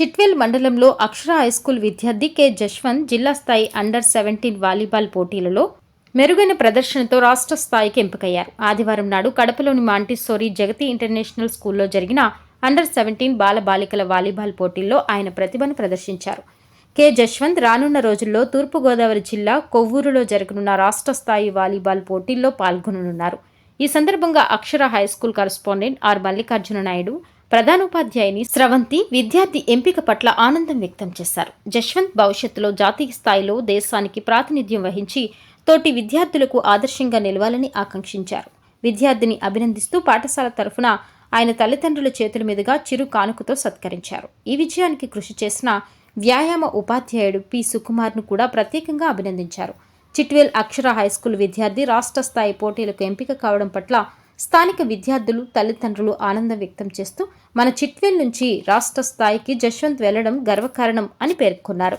చిట్వేల్ మండలంలో అక్షర హైస్కూల్ విద్యార్థి కె జశ్వంత్ జిల్లా స్థాయి అండర్ సెవెంటీన్ వాలీబాల్ పోటీలలో మెరుగైన ప్రదర్శనతో రాష్ట్ర స్థాయికి ఎంపికయ్యారు. ఆదివారం నాడు కడపలోని మాంటిస్సోరీ జగతి ఇంటర్నేషనల్ స్కూల్లో జరిగిన అండర్ సెవెంటీన్ బాల బాలికల వాలీబాల్ పోటీల్లో ఆయన ప్రతిభను ప్రదర్శించారు. కె జశ్వంత్ రానున్న రోజుల్లో తూర్పుగోదావరి జిల్లా కొవ్వూరులో జరగనున్న రాష్ట్ర స్థాయి వాలీబాల్ పోటీల్లో పాల్గొననున్నారు. ఈ సందర్భంగా Akshara high school correspondent R Mallikarjuna Naidu ప్రధానోపాధ్యాయుని Sravanthi విద్యార్థి ఎంపిక పట్ల ఆనందం వ్యక్తం చేశారు. జశ్వంత్ భవిష్యత్తులో జాతీయ స్థాయిలో దేశానికి ప్రాతినిధ్యం వహించి తోటి విద్యార్థులకు ఆదర్శంగా నిలవాలని ఆకాంక్షించారు. విద్యార్థిని అభినందిస్తూ పాఠశాల తరఫున ఆయన తల్లిదండ్రుల చేతుల మీదుగా చిరు కానుకతో సత్కరించారు. ఈ విజయానికి కృషి చేసిన వ్యాయామ ఉపాధ్యాయుడు పి. సుకుమార్ను కూడా ప్రత్యేకంగా అభినందించారు. చిట్వేల్ అక్షర హైస్కూల్ విద్యార్థి రాష్ట్ర స్థాయి పోటీలకు ఎంపిక కావడం పట్ల స్థానిక విద్యార్థులు తల్లిదండ్రులు ఆనందం వ్యక్తం చేస్తూ మన చిట్వెల్ నుంచి రాష్ట్ర స్థాయికి జశ్వంత్ వెళ్ళడం గర్వకారణం అని పేర్కొన్నారు.